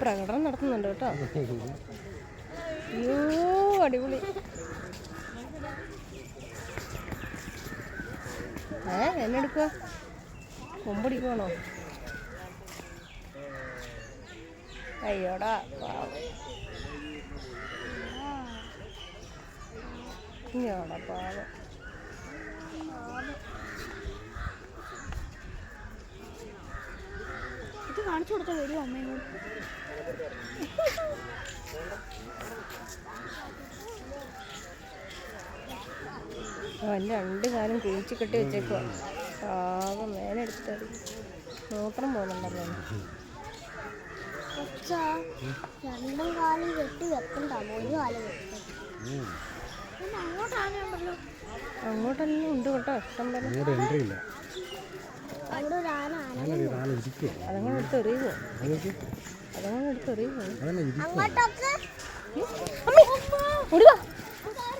പ്രകടനം നടത്തുന്നുണ്ട് കേട്ടോ. അയ്യോ അടിപൊളി. ഏ എന്നെ എടുക്കുക കൊമ്പടിക്കുവാണോ? അയ്യോടാ അയ്യോടാ പാവം. കാണിച്ചു കൊടുത്താൽ വരും അമ്മയും അവൻ രണ്ട് കാലം കുഴിച്ചു കെട്ടി വെച്ചേക്കുക പാവം മേലെടുത്തത് മൂത്രം പോകുന്നുണ്ടല്ലോ രണ്ടും കാലം കെട്ടി വെക്കണ്ട ഒരു കാലം അങ്ങോട്ടെല്ലാം ഉണ്ട് കേട്ടോ ഇഷ്ടം പോലെ. അവിടെ ഒരു ആന ആന അതങ്ങനെ എടുത്ത് എറിയുമോ അതങ്ങനെ എടുത്ത് എറിയുമോ